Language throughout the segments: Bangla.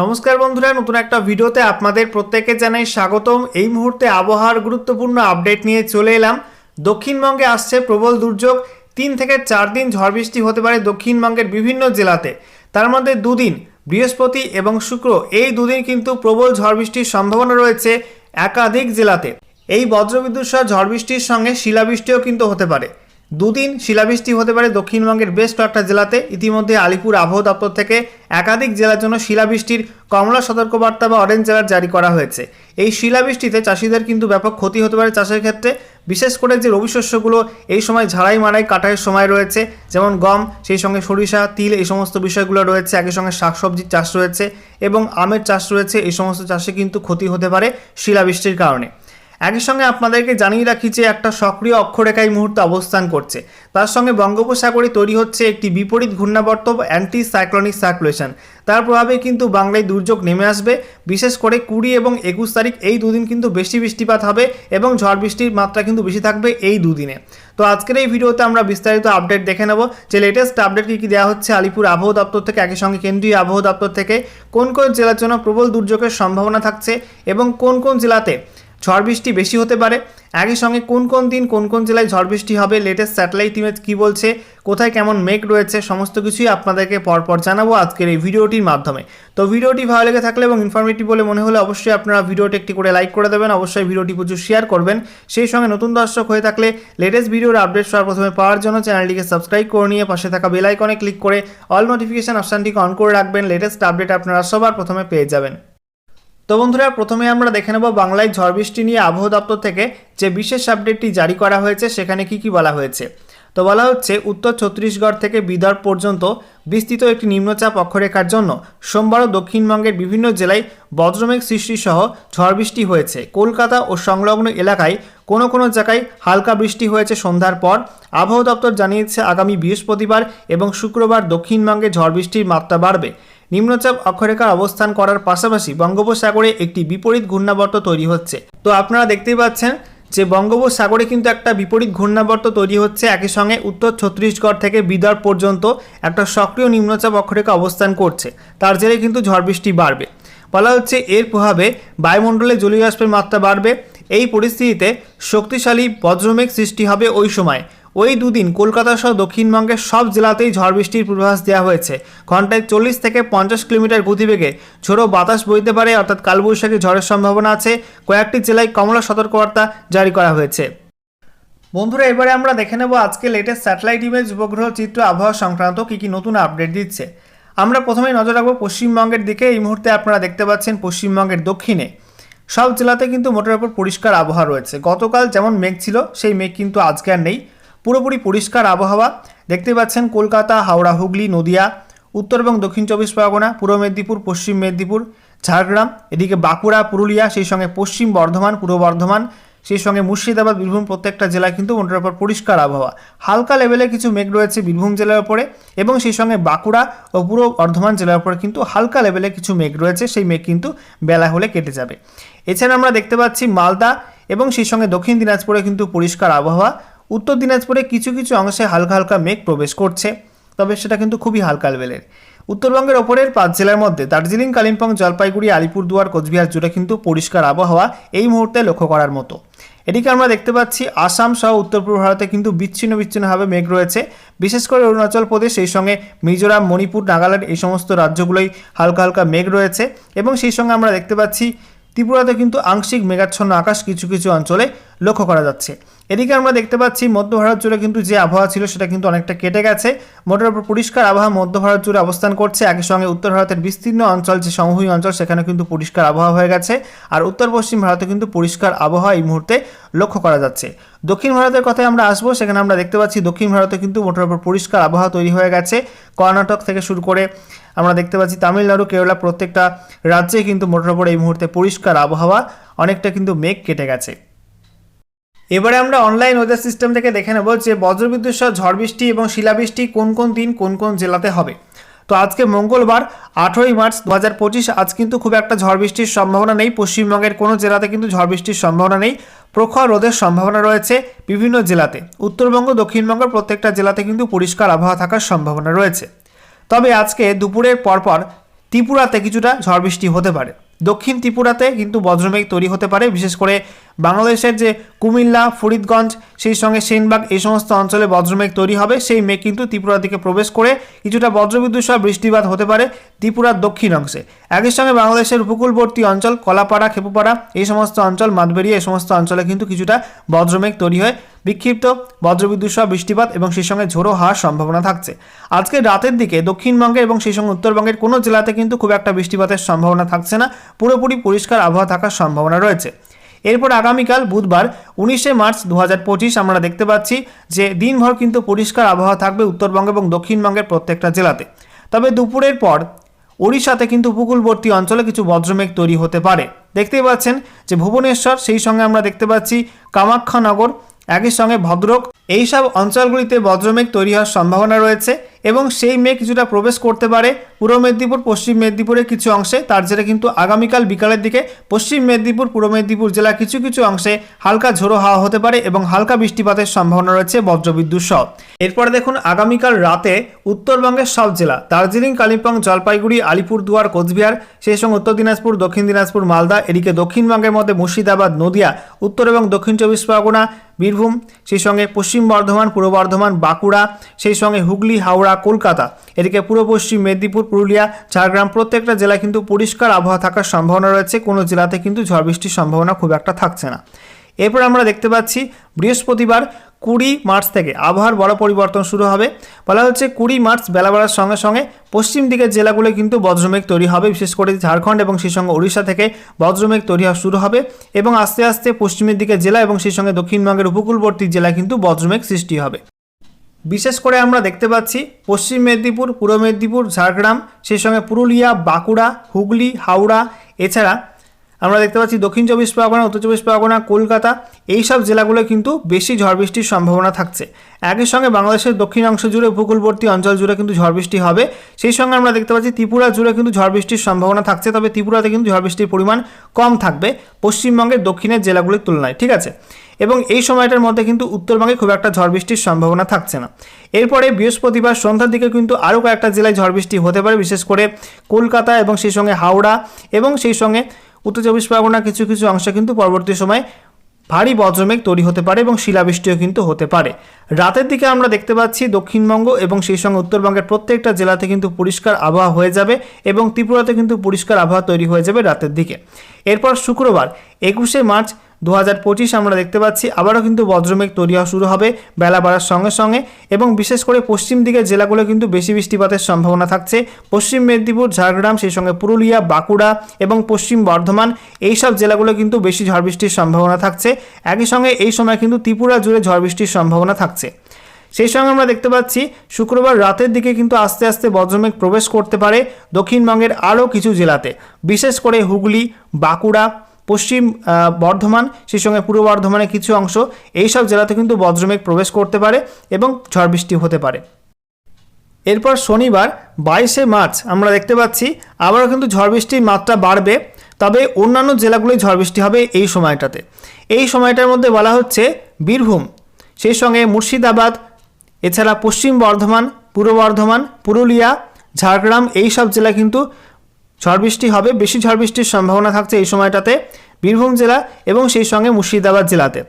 নমস্কার বন্ধুরা, নতুন একটা ভিডিওতে আপনাদের প্রত্যেকে জানাই স্বাগতম। এই মুহূর্তে আবহাওয়ার গুরুত্বপূর্ণ আপডেট নিয়ে চলে এলাম। দক্ষিণবঙ্গে আসছে প্রবল দুর্যোগ। তিন থেকে চার দিন ঝড় বৃষ্টি হতে পারে দক্ষিণবঙ্গের বিভিন্ন জেলাতে। তার মধ্যে দুদিন, বৃহস্পতি এবং শুক্র, এই দুদিন কিন্তু প্রবল ঝড় বৃষ্টির সম্ভাবনা রয়েছে একাধিক জেলাতে। এই বজ্রবিদ্যুৎ সহ ঝড় বৃষ্টির সঙ্গে শিলাবৃষ্টিও কিন্তু হতে পারে। দুদিন শিলাবৃষ্টি হতে পারে দক্ষিণবঙ্গের বেশ কয়েকটা জেলাতে। ইতিমধ্যে আলিপুর আবহাওয়া দপ্তর থেকে একাধিক জেলার জন্য শিলাবৃষ্টির কমলা সতর্কবার্তা বা অরেঞ্জ অ্যালার্ট জারি করা হয়েছে। এই শিলাবৃষ্টিতে চাষিদের কিন্তু ব্যাপক ক্ষতি হতে পারে চাষের ক্ষেত্রে। বিশেষ করে যে রবি শস্যগুলো এই সময় ঝাড়াই মারাই কাটাইয়ের সময় রয়েছে, যেমন গম, সেই সঙ্গে সরিষা, তিল এই সমস্ত বিষয়গুলো রয়েছে, একই সঙ্গে শাকসবজির চাষ রয়েছে এবং আমের চাষ রয়েছে, এই সমস্ত চাষে কিন্তু ক্ষতি হতে পারে শিলাবৃষ্টির কারণে। একই সঙ্গে আপনাদেরকে জানিয়ে রাখি যে একটা সক্রিয় অক্ষরেখা এই মুহূর্তে অবস্থান করছে। তার সঙ্গে বঙ্গোপসাগরে তৈরি হচ্ছে একটি বিপরীত ঘূর্ণাবর্ত অ্যান্টি সাইক্লোনিক সার্কুলেশন তার প্রভাবে কিন্তু বাংলায় দুর্যোগ নেমে আসবে। বিশেষ করে কুড়ি এবং একুশ তারিখ এই দুদিন কিন্তু বেশি বৃষ্টিপাত হবে এবং ঝড় বৃষ্টির মাত্রা কিন্তু বেশি থাকবে এই দুদিনে। তো আজকের এই ভিডিওতে আমরা বিস্তারিত আপডেট দেখে নেব। যে লেটেস্ট আপডেট কী কী দেওয়া হচ্ছে আলিপুর আবহাওয়া দপ্তর থেকে, একই সঙ্গে কেন্দ্রীয় আবহাওয়া দপ্তর থেকে, কোন কোন জেলার জন্য প্রবল দুর্যোগের সম্ভাবনা থাকছে এবং কোন কোন জেলাতে ঝড় বৃষ্টি বেশি হতে পারে। একই সঙ্গে কোন কোন দিন কোন কোন জেলায় ঝড় বৃষ্টি হবে লেটেস্ট স্যাটেলাইট ইমেজ কী বলছে, কোথায় কেমন মেঘ রয়েছে, সমস্ত কিছুই আপনাদেরকে পরপর জানাব আজকের এই ভিডিওটির মাধ্যমে। তো ভিডিওটি ভালো লেগে থাকলে এবং ইনফরমেটিভ বলে মনে হলে অবশ্যই আপনারা ভিডিওটি একটি করে লাইক করে দেবেন, অবশ্যই ভিডিওটি প্রচুর শেয়ার করবেন। সেই সঙ্গে নতুন দর্শক হয়ে থাকলে লেটেস্ট ভিডিওর আপডেট সবার প্রথমে পাওয়ার জন্য চ্যানেলটিকে সাবস্ক্রাইব করে নিয়ে পাশে থাকা বেল আইকনে ক্লিক করে অল নোটিফিকেশন অপশানটিকে অন করে রাখবেন লেটেস্ট আপডেট আপনারা সবার প্রথমে পেয়ে যাবেন। তো বন্ধুরা, প্রথমে আমরা দেখে নেব বাংলায় ঝড় বৃষ্টি নিয়ে আবহাওয়া দপ্তর থেকে যে বিশেষ আপডেটটি জারি করা হয়েছে, সেখানে কি কি বলা হয়েছে। তো বলা হচ্ছে, উত্তর ছত্তিশগড় থেকে বিদর্ভ পর্যন্ত বিস্তৃত একটি নিম্নচাপ অক্ষরেখার জন্য সোমবারও দক্ষিণবঙ্গের বিভিন্ন জেলায় বজ্রমেঘ সৃষ্টিসহ ঝড় বৃষ্টি হয়েছে। কলকাতা ও সংলগ্ন এলাকায় কোনো কোনো জায়গায় হালকা বৃষ্টি হয়েছে সন্ধ্যার পর। আবহাওয়া দপ্তর জানিয়েছে, আগামী বৃহস্পতিবার এবং শুক্রবার দক্ষিণবঙ্গে ঝড় বৃষ্টির মাত্রা বাড়বে। নিম্নচাপ অক্ষরেখার অবস্থান করার পাশাপাশি বঙ্গোপসাগরে একটি বিপরীত ঘূর্ণাবর্ত তৈরি হচ্ছে। তো আপনারা দেখতেই পাচ্ছেন যে বঙ্গোপসাগরে কিন্তু একটা বিপরীত ঘূর্ণাবর্ত তৈরি হচ্ছে। একই সঙ্গে উত্তর ছত্তিশগড় থেকে বিদর্ভ পর্যন্ত একটা সক্রিয় নিম্নচাপ অক্ষরেখা অবস্থান করছে। তার জেরে কিন্তু ঝড় বৃষ্টি বাড়বে। বলা হচ্ছে এর প্রভাবে বায়ুমণ্ডলে জলীয় বাষ্পের মাত্রা বাড়বে। এই পরিস্থিতিতে শক্তিশালী বজ্রমেঘ সৃষ্টি হবে ওই সময়। ওই দুদিন কলকাতা সহ দক্ষিণবঙ্গের সব জেলাতেই ঝড় বৃষ্টির পূর্বাভাস দেওয়া হয়েছে। ঘন্টায় চল্লিশ থেকে পঞ্চাশ কিলোমিটার গতিবেগে ঝোড়ো বাতাস বইতে পারে, অর্থাৎ কালবৈশাখী ঝড়ের সম্ভাবনা আছে। কয়েকটি জেলায় কমলা সতর্কবার্তা জারি করা হয়েছে। বন্ধুরা, এবারে আমরা দেখে নেব আজকে লেটেস্ট স্যাটেলাইট ইমেজ উপগ্রহ চিত্র আবহাওয়া সংক্রান্ত কী কী নতুন আপডেট দিচ্ছে। আমরা প্রথমেই নজর রাখব পশ্চিমবঙ্গের দিকে। এই মুহূর্তে আপনারা দেখতে পাচ্ছেন পশ্চিমবঙ্গের দক্ষিণে। সব জেলাতে কিন্তু মোটের ওপর পরিষ্কার আবহাওয়া রয়েছে। গতকাল যেমন মেঘ ছিল, সেই মেঘ কিন্তু আজকে আর নেই। পুরোপুরি পরিষ্কার আবহাওয়া। দেখতে পাচ্ছেন কলকাতা, হাওড়া, হুগলি, নদিয়া, উত্তর এবং দক্ষিণ চব্বিশ পরগনা, পূর্ব মেদিনীপুর, পশ্চিম মেদিনীপুর, ঝাড়গ্রাম, এদিকে বাঁকুড়া, পুরুলিয়া, সেই সঙ্গে পশ্চিম বর্ধমান, পূর্ব বর্ধমান, সেই সঙ্গে মুর্শিদাবাদ, বীরভূম প্রত্যেকটা জেলায় কিন্তু মোটের ওপর পরিষ্কার আবহাওয়া। হালকা লেভেলে কিছু মেঘ রয়েছে বীরভূম জেলার উপরে এবং সেই সঙ্গে বাঁকুড়া ও পূর্ব বর্ধমান জেলার উপরে কিন্তু হালকা লেভেলে কিছু মেঘ রয়েছে, সেই মেঘ কিন্তু বেলা হলে কেটে যাবে। এছাড়া আমরা দেখতে পাচ্ছি মালদা এবং সেই সঙ্গে দক্ষিণ দিনাজপুরে কিন্তু পরিষ্কার আবহাওয়া। উত্তর দিনাজপুরে কিছু কিছু অংশে হালকা হালকা মেঘ প্রবেশ করছে, তবে সেটা কিন্তু খুবই হালকা লেভেলের উত্তরবঙ্গের ওপরের পাঁচ জেলার মধ্যে দার্জিলিং, কালিম্পং, জলপাইগুড়ি, আলিপুরদুয়ার, কোচবিহার জুড়ে কিন্তু পরিষ্কার আবহাওয়া এই মুহূর্তে লক্ষ্য করার মতো। এদিকে আমরা দেখতে পাচ্ছি আসাম সহ উত্তর পূর্ব ভারতে কিন্তু বিচ্ছিন্ন বিচ্ছিন্নভাবে মেঘ রয়েছে। বিশেষ করে অরুণাচল প্রদেশ, সেই সঙ্গে মিজোরাম, মণিপুর, নাগাল্যান্ড এই সমস্ত রাজ্যগুলোই হালকা হালকা মেঘ রয়েছে এবং সেই সঙ্গে আমরা দেখতে পাচ্ছি ত্রিপুরাতে কিন্তু আংশিক মেঘাচ্ছন্ন আকাশ কিছু কিছু অঞ্চলে লক্ষ্য করা যাচ্ছে। এদিকে আমরা দেখতে পাচ্ছি, মধ্য ভারত জুড়ে কিন্তু যে আবহাওয়া ছিল সেটা কিন্তু অনেকটা কেটে গেছে। মোটের উপর পরিষ্কার আবহাওয়া মধ্য ভারত জুড়ে অবস্থান করছে। একই সঙ্গে উত্তর ভারতের বিস্তীর্ণ অঞ্চল, যে সমভূমি অঞ্চল, সেখানে কিন্তু পরিষ্কার আবহাওয়া হয়ে গেছে। আর উত্তর পশ্চিম ভারতে কিন্তু পরিষ্কার আবহাওয়া এই মুহূর্তে লক্ষ্য করা যাচ্ছে। দক্ষিণ ভারতের কথায় আমরা আসব, সেখানে আমরা দেখতে পাচ্ছি দক্ষিণ ভারতে কিন্তু মোটের উপর পরিষ্কার আবহাওয়া তৈরি হয়ে গেছে। কর্ণাটক থেকে শুরু করে আমরা দেখতে পাচ্ছি তামিলনাড়ু, কেরালা প্রত্যেকটা রাজ্যে কিন্তু মোটর উপর এই মুহূর্তে পরিষ্কার আবহাওয়া, অনেকটা কিন্তু মেঘ কেটে গেছে। এবারে আমরা অনলাইন ওয়েদার সিস্টেম থেকে দেখে নেব যে বজ্রবিদ্যুৎ সহ ঝড় বৃষ্টি এবং শিলাবৃষ্টি কোন কোন দিন কোন কোন জেলাতে হবে। তো আজকে মঙ্গলবার, আঠেরোই মার্চ দু হাজার পঁচিশ, আজ কিন্তু খুব একটা ঝড় বৃষ্টির সম্ভাবনা নেই। পশ্চিমবঙ্গের কোনো জেলাতে কিন্তু ঝড় বৃষ্টির সম্ভাবনা নেই। প্রখর রোদের সম্ভাবনা রয়েছে বিভিন্ন জেলাতে। উত্তরবঙ্গ দক্ষিণবঙ্গের প্রত্যেকটা জেলাতে কিন্তু পরিষ্কার আবহাওয়া থাকার সম্ভাবনা রয়েছে। তবে আজকে দুপুরের পরপর ত্রিপুরাতে কিছুটা ঝড় বৃষ্টি হতে পারে। দক্ষিণ ত্রিপুরাতে কিন্তু বজ্রমেঘ তৈরি হতে পারে, বিশেষ করে বাংলাদেশের যে কুমিল্লা, ফরিদগঞ্জ, সেই সঙ্গে সেনবাগ, এই সমস্ত অঞ্চলে বজ্রমেঘ তৈরি হবে। সেই মেঘ কিন্তু ত্রিপুরার দিকে প্রবেশ করে কিছুটা বজ্রবিদ্যুৎ সহ বৃষ্টিপাত হতে পারে ত্রিপুরার দক্ষিণ অংশে। একই সঙ্গে বাংলাদেশের উপকূলবর্তী অঞ্চল, কলাপাড়া, খেপুপাড়া, এই সমস্ত অঞ্চল, মাতবেরিয়া, এই সমস্ত অঞ্চলে কিন্তু কিছুটা বজ্রমেঘ তৈরি হয়। বিক্ষিপ্ত বজ্রবিদ্যুৎ সহ বৃষ্টিপাত এবং সেই সঙ্গে ঝোড়ো হওয়ার সম্ভাবনা থাকছে। আজকে রাতের দিকে দক্ষিণবঙ্গের এবং সেই সঙ্গে উত্তরবঙ্গের কোনো জেলাতে কিন্তু খুব একটা বৃষ্টিপাতের সম্ভাবনা থাকছে না। পুরোপুরি পরিষ্কার আবহাওয়া থাকার সম্ভাবনা রয়েছে। এরপর আগামীকাল বুধবার উনিশে মার্চ দু হাজার পঁচিশ আমরা দেখতে পাচ্ছি যে দিনভর কিন্তু পরিষ্কার আবহাওয়া থাকবে উত্তরবঙ্গ এবং দক্ষিণবঙ্গের প্রত্যেকটা জেলাতে। তবে দুপুরের পর ওড়িশাতে কিন্তু উপকূলবর্তী অঞ্চলে কিছু বজ্রমেঘ তৈরি হতে পারে। দেখতেই পাচ্ছেন যে ভুবনেশ্বর, সেই সঙ্গে আমরা দেখতে পাচ্ছি কামাখ্যানগর একই সঙ্গে ভদ্রক এইসব অঞ্চলগুলিতে বজ্রমেঘ তৈরি হওয়ার সম্ভাবনা রয়েছে এবং সেই মেঘ কিছুটা প্রবেশ করতে পারে পূর্ব মেদিনীপুর, পশ্চিম মেদিনীপুরের কিছু অংশে, তার জেরে কিন্তু আগামীকাল বিকালের দিকে পশ্চিম মেদিনীপুর, পূর্ব মেদিনীপুর জেলার কিছু কিছু অংশে হালকা ঝোড়ো হাওয়া হতে পারে এবং হালকা বৃষ্টিপাতের সম্ভাবনা রয়েছে বজ্রবিদ্যুৎ সহ। এরপরে দেখুন, আগামীকাল রাতে উত্তরবঙ্গের সব জেলা, দার্জিলিং, কালিম্পং, জলপাইগুড়ি, আলিপুরদুয়ার, কোচবিহার, সেই সঙ্গে উত্তর দিনাজপুর, দক্ষিণ দিনাজপুর, মালদা, এদিকে দক্ষিণবঙ্গের মধ্যে মুর্শিদাবাদ, নদিয়া, উত্তর এবং দক্ষিণ চব্বিশ পরগনা, বীরভূম, সেই সঙ্গে পশ্চিম বর্ধমান, পূর্ব বর্ধমান, বাঁকুড়া, সেই সঙ্গে হুগলি, হাওড়া, কলকাতা। এদিকে পূর্ব পশ্চিম মেদিনীপুর, পুরুলিয়া, ঝাড়গ্রাম প্রত্যেকটা জেলায় কিন্তু পরিষ্কার আবহাওয়া থাকার সম্ভাবনা রয়েছে। কোনো জেলাতে কিন্তু ঝড় বৃষ্টির সম্ভাবনা খুব একটা থাকছে না। এরপর আমরা দেখতে পাচ্ছি বৃহস্পতিবার কুড়ি মার্চ থেকে আবহাওয়ার বড় পরিবর্তন শুরু হবে। বলা হচ্ছে কুড়ি মার্চ বেলা বাড়ার সঙ্গে সঙ্গে পশ্চিম দিকের জেলাগুলো কিন্তু বজ্রমেঘ তৈরি হবে, বিশেষ করে ঝাড়খণ্ড এবং সেই সঙ্গে উড়িষ্যা থেকে বজ্রমেঘ তৈরি হওয়া শুরু হবে এবং আস্তে আস্তে পশ্চিমের দিকে জেলা এবং সেই সঙ্গে দক্ষিণবঙ্গের উপকূলবর্তী জেলায় কিন্তু বজ্রমেঘ সৃষ্টি হবে। বিশেষ করে আমরা দেখতে পাচ্ছি পশ্চিম মেদিনীপুর, পূর্ব মেদিনীপুর, ঝাড়গ্রাম, সেই সঙ্গে পুরুলিয়া, বাঁকুড়া, হুগলি, হাওড়া, এছাড়া আমরা দেখতে পাচ্ছি দক্ষিণ চব্বিশ পরগনা, উত্তর চব্বিশ পরগনা, কলকাতা এই সব জেলাগুলো কিন্তু বেশি ঝড় বৃষ্টির সম্ভাবনা থাকছে। একই সঙ্গে বাংলাদেশের দক্ষিণ অংশ জুড়ে উপকূলবর্তী অঞ্চল জুড়ে কিন্তু ঝড় বৃষ্টি হবে। সেই সঙ্গে আমরা দেখতে পাচ্ছি ত্রিপুরা জুড়ে কিন্তু ঝড় বৃষ্টির সম্ভাবনা থাকছে, তবে ত্রিপুরাতে কিন্তু ঝড় বৃষ্টির পরিমাণ কম থাকবে পশ্চিমবঙ্গের দক্ষিণের জেলাগুলির তুলনায়, ঠিক আছে? এবং এই সময়টার মধ্যে কিন্তু উত্তরবঙ্গে খুব একটা ঝড় বৃষ্টির সম্ভাবনা থাকছে না। এরপরে বৃহস্পতিবার সন্ধ্যার দিকে কিন্তু আরও কয়েকটা জেলায় ঝড় বৃষ্টি হতে পারে, বিশেষ করে কলকাতা এবং সেই সঙ্গে হাওড়া এবং সেই সঙ্গে উত্তর চব্বিশ পরগনার কিছু কিছু অংশে কিন্তু পরবর্তী সময় ভারী বজ্রমেঘ তৈরি হতে পারে এবং শিলাবৃষ্টিও কিন্তু হতে পারে। রাতের দিকে আমরা দেখতে পাচ্ছি দক্ষিণবঙ্গ এবং সেই সঙ্গে উত্তরবঙ্গের প্রত্যেকটা জেলাতে কিন্তু পরিষ্কার আবহাওয়া হয়ে যাবে এবং ত্রিপুরাতে কিন্তু পরিষ্কার আবহাওয়া তৈরি হয়ে যাবে রাতের দিকে। এরপর শুক্রবার, একুশে মার্চ দু হাজার পঁচিশ আমরা দেখতে পাচ্ছি, আবারও কিন্তু বজ্রমেঘ তৈরি হওয়া শুরু হবে বেলা বাড়ার সঙ্গে সঙ্গে এবং বিশেষ করে পশ্চিম দিকের জেলাগুলো কিন্তু বেশি বৃষ্টিপাতের সম্ভাবনা থাকছে। পশ্চিম মেদিনীপুর, ঝাড়গ্রাম, সেই সঙ্গে পুরুলিয়া, বাঁকুড়া এবং পশ্চিম বর্ধমান, এই সব জেলাগুলো কিন্তু বেশি ঝড় বৃষ্টির সম্ভাবনা থাকছে। একই সঙ্গে এই সময় কিন্তু ত্রিপুরা জুড়ে ঝড় বৃষ্টির সম্ভাবনা থাকছে। সেই সঙ্গে আমরা দেখতে পাচ্ছি, শুক্রবার রাতের দিকে কিন্তু আস্তে আস্তে বজ্রমেঘ প্রবেশ করতে পারে দক্ষিণবঙ্গের আরও কিছু জেলাতে। বিশেষ করে হুগলি, বাঁকুড়া পশ্চিম বর্ধমান, সেই সঙ্গে পূর্ব বর্ধমানের কিছু অংশ এই সব জেলাতে কিন্তু বজ্রমেঘ প্রবেশ করতে পারে এবং ঝড় বৃষ্টি হতে পারে। এরপর শনিবার, বাইশে মার্চ, আমরা দেখতে পাচ্ছি আবারও কিন্তু ঝড় বৃষ্টির মাত্রা বাড়বে, তবে অন্যান্য জেলাগুলোয় ঝড় বৃষ্টি হবে এই সময়টাতে। এই সময়টার মধ্যে বলা হচ্ছে বীরভূম, সেই সঙ্গে মুর্শিদাবাদ, এছাড়া পশ্চিম বর্ধমান, পূর্ব বর্ধমান, পুরুলিয়া, ঝাড়গ্রাম এই সব জেলা কিন্তু ঝড় বৃষ্টি হবে, বেশি ঝড় বৃষ্টির সম্ভাবনা থাকছে এই সময়টাতে বীরভূম জেলা এবং সেই সঙ্গে মুর্শিদাবাদ জেলাতে।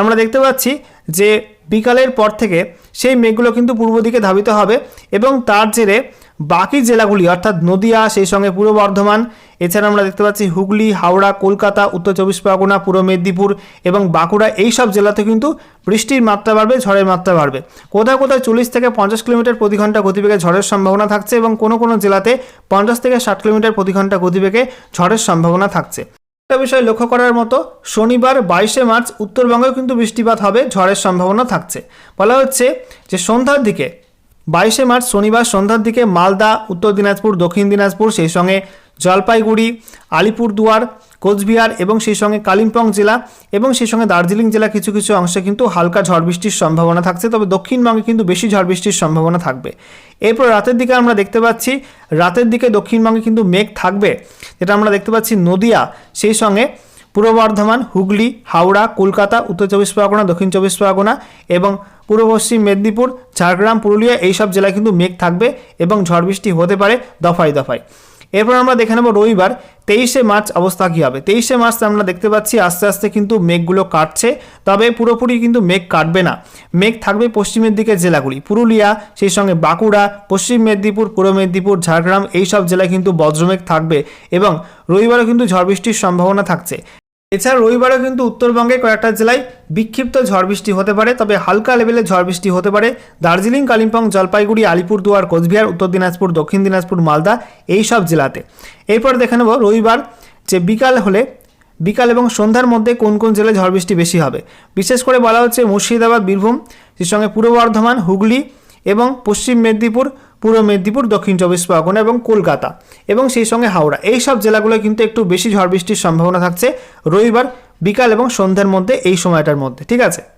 আমরা দেখতে পাচ্ছি যে বিকালের পর থেকে সেই মেঘগুলো কিন্তু পূর্ব দিকে ধাবিত হবে এবং তার জেরে বাকি জেলাগুলি, অর্থাৎ নদিয়া, সেই সঙ্গে পূর্ব বর্ধমান, এছাড়া আমরা দেখতে পাচ্ছি হুগলি, হাওড়া, কলকাতা, উত্তর চব্বিশ পরগনা, পূর্ব মেদিনীপুর এবং বাঁকুড়া, এই সব জেলাতে কিন্তু বৃষ্টির মাত্রা বাড়বে, ঝড়ের মাত্রা বাড়বে। কোথাও কোথাও চল্লিশ থেকে পঞ্চাশ কিলোমিটার প্রতি ঘণ্টা গতিবেগে ঝড়ের সম্ভাবনা থাকছে এবং কোনো কোনো জেলাতে পঞ্চাশ থেকে ষাট কিলোমিটার প্রতি ঘণ্টা গতিবেগে ঝড়ের সম্ভাবনা থাকছে। একটা বিষয় লক্ষ্য করার মতো, শনিবার বাইশে মার্চ উত্তরবঙ্গেও কিন্তু বৃষ্টিপাত হবে, ঝড়ের সম্ভাবনা থাকছে। বলা হচ্ছে যে সন্ধ্যার দিকে বাইশে মার্চ শনিবার সন্ধ্যার দিকে মালদা, উত্তর দিনাজপুর, দক্ষিণ দিনাজপুর, সেই সঙ্গে জলপাইগুড়ি, আলিপুরদুয়ার, কোচবিহার এবং সেই সঙ্গে কালিম্পং জেলা এবং সেই সঙ্গে দার্জিলিং জেলা কিছু কিছু অংশে কিন্তু হালকা ঝড় বৃষ্টির সম্ভাবনা থাকছে। তবে দক্ষিণবঙ্গে কিন্তু বেশি ঝড় বৃষ্টির সম্ভাবনা থাকবে। এরপর রাতের দিকে আমরা দেখতে পাচ্ছি, রাতের দিকে দক্ষিণবঙ্গে কিন্তু মেঘ থাকবে, যেটা আমরা দেখতে পাচ্ছি নদিয়া, সেই সঙ্গে পূর্ব বর্ধমান, হুগলি, হাওড়া, কলকাতা, উত্তর চব্বিশ পরগনা, দক্ষিণ চব্বিশ পরগনা এবং পূর্ব পশ্চিম মেদিনীপুর, ঝাড়গ্রাম, পুরুলিয়া এইসব জেলায় কিন্তু মেঘ থাকবে এবং ঝড় বৃষ্টি হতে পারে দফায় দফায়। এরপর আমরা দেখে নেব রবিবার, তেইশে মার্চ অবস্থা কী হবে। তেইশে মার্চ আমরা দেখতে পাচ্ছি আস্তে আস্তে কিন্তু মেঘগুলো কাটছে, তবে পুরোপুরি কিন্তু মেঘ কাটবে না। মেঘ থাকবে পশ্চিমের দিকের জেলাগুলি, পুরুলিয়া, সেই সঙ্গে বাঁকুড়া, পশ্চিম মেদিনীপুর, পূর্ব মেদিনীপুর, ঝাড়গ্রাম এই সব জেলায় কিন্তু বজ্রমেঘ থাকবে এবং রবিবারও কিন্তু ঝড় বৃষ্টির সম্ভাবনা থাকছে। এছাড়া রবিবারও কিন্তু উত্তরবঙ্গে কয়েকটা জেলায় বিক্ষিপ্ত ঝড় বৃষ্টি হতে পারে, তবে হালকা লেভেলে ঝড় বৃষ্টি হতে পারে। দার্জিলিং, কালিম্পং, জলপাইগুড়ি, আলিপুরদুয়ার, কোচবিহার, উত্তর দিনাজপুর, দক্ষিণ দিনাজপুর, মালদা এই সব জেলাতে। এরপর দেখে নেব রবিবার যে বিকাল হলে, বিকাল এবং সন্ধ্যার মধ্যে কোন কোন জেলায় ঝড় বৃষ্টি বেশি হবে। বিশেষ করে বলা হচ্ছে মুর্শিদাবাদ, বীরভূম সেই সঙ্গে পূর্ব বর্ধমান, হুগলি এবং পশ্চিম মেদিনীপুর পূর্ব মেদিনীপুর, দক্ষিণ চব্বিশ পরগনা এবং কলকাতা এবং সেই সঙ্গে হাওড়া। এই সব জেলাগুলো কিন্তু একটু বেশি ঝড় বৃষ্টির সম্ভাবনা থাকছে রবিবার বিকাল এবং সন্ধ্যার মধ্যে এই সময়টার মধ্যে, ঠিক আছে?